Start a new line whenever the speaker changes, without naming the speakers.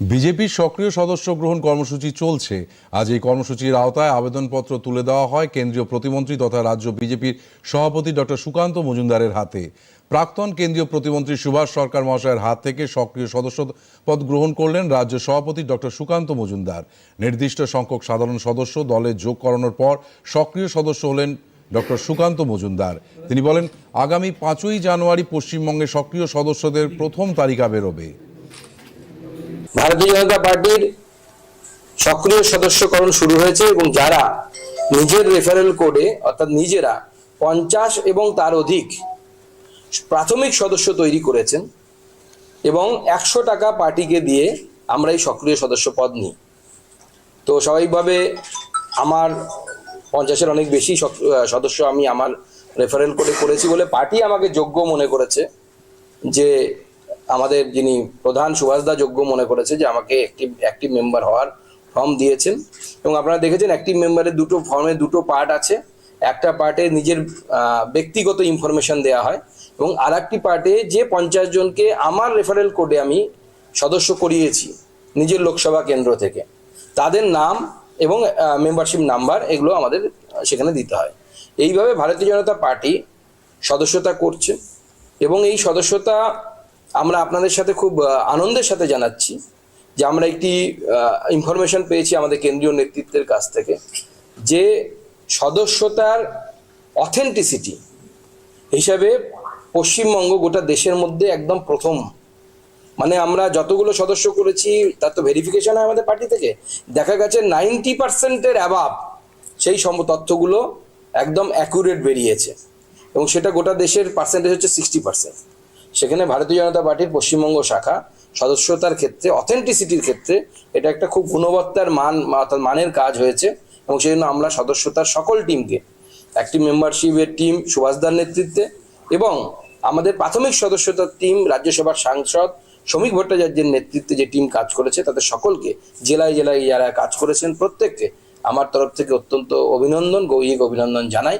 বিজেপির সক্রিয় সদস্য গ্রহণ কর্মসূচি চলছে। আজ এই কর্মসূচির আওতায় আবেদনপত্র তুলে দেওয়া হয় কেন্দ্রীয় প্রতিমন্ত্রী তথা রাজ্য বিজেপির সভাপতি ডক্টর সুকান্ত মজুমদারের হাতে। প্রাক্তন কেন্দ্রীয় প্রতিমন্ত্রী সুভাষ সরকার মহাশয়ের হাত থেকে সক্রিয় সদস্য পদ গ্রহণ করলেন রাজ্য সভাপতি ডক্টর সুকান্ত মজুমদার। নির্দিষ্ট সংখ্যক সাধারণ সদস্য দলে যোগ করানোর পর সক্রিয় সদস্য হলেন ডক্টর সুকান্ত মজুমদার। তিনি বলেন, আগামী পাঁচই জানুয়ারি পশ্চিমবঙ্গে সক্রিয় সদস্যদের প্রথম তালিকা বেরোবে।
ভারতীয় জনতা পার্টির সক্রিয় সদস্যকরণ শুরু হয়েছে এবং যারা নিজের রেফারেল কোডে অর্থাৎ নিজেরা পঞ্চাশ এবং তার অধিক প্রাথমিক সদস্য তৈরি করেছেন এবং একশো টাকা পার্টিকে দিয়ে আমরা এই সক্রিয় সদস্য পদ নিই। তো স্বাভাবিকভাবে আমার পঞ্চাশের অনেক বেশি সদস্য আমি আমার রেফারেল কোডে করেছি বলে পার্টি আমাকে যোগ্য মনে করেছে যে আমাদের যিনি প্রধান সুভাষদা যোগ্য মনে করেছে যে আমাকে অ্যাক্টিভ অ্যাক্টিভ মেম্বার হওয়ার ফর্ম দিয়েছেন। এবং আপনারা দেখেছেন অ্যাক্টিভ মেম্বারের দুটো ফর্মে দুটো পার্ট আছে। একটা পার্টে নিজের ব্যক্তিগত ইনফরমেশন দেওয়া হয় এবং আর একটি পার্টে যে পঞ্চাশ জনকে আমার রেফারেল কোডে আমি সদস্য করিয়েছি নিজের লোকসভা কেন্দ্র থেকে। তাদের নাম এবং মেম্বারশিপ নাম্বার এগুলো আমাদের সেখানে দিতে হয়। এইভাবে ভারতীয় জনতা পার্টি সদস্যতা করছে এবং এই সদস্যতা আমরা আপনাদের সাথে খুব আনন্দের সাথে জানাচ্ছি যে আমরা একটি ইনফরমেশন পেয়েছি আমাদের কেন্দ্রীয় নেতৃত্বের কাছ থেকে যে সদস্যতার অথেন্টিসিটি হিসাবে পশ্চিমবঙ্গ গোটা দেশের মধ্যে একদম প্রথম। মানে আমরা যতগুলো সদস্য করেছি, তার তো ভেরিফিকেশন হয় আমাদের পার্টি থেকে। দেখা গেছে নাইনটি পার্সেন্টের অ্যাভাব সেই সম, তথ্যগুলো একদম অ্যাকুরেট বেরিয়েছে। এবং সেটা গোটা দেশের পার্সেন্টেজ হচ্ছে সিক্সটি পার্সেন্ট সেখানে ভারতীয় জনতা পার্টির পশ্চিমবঙ্গ শাখা সদস্যতার ক্ষেত্রে অথেন্টিসিটির ক্ষেত্রে এটা একটা খুব গুণবত্তার মান, অর্থাৎ মানের কাজ হয়েছে এবং সেই জন্য আমরা সদস্যতার সকল টিমকে একটি মেম্বারশিপের টিম সুভাষদার নেতৃত্বে এবং আমাদের প্রাথমিক সদস্যতার টিম রাজ্যসভার সাংসদ শ্রমিক ভট্টাচার্যের নেতৃত্বে যে টিম কাজ করেছে, তাদের সকলকে জেলায় জেলায় যারা কাজ করেছেন প্রত্যেককে আমার তরফ থেকে অত্যন্ত অভিনন্দন, গৌরিক অভিনন্দন জানাই।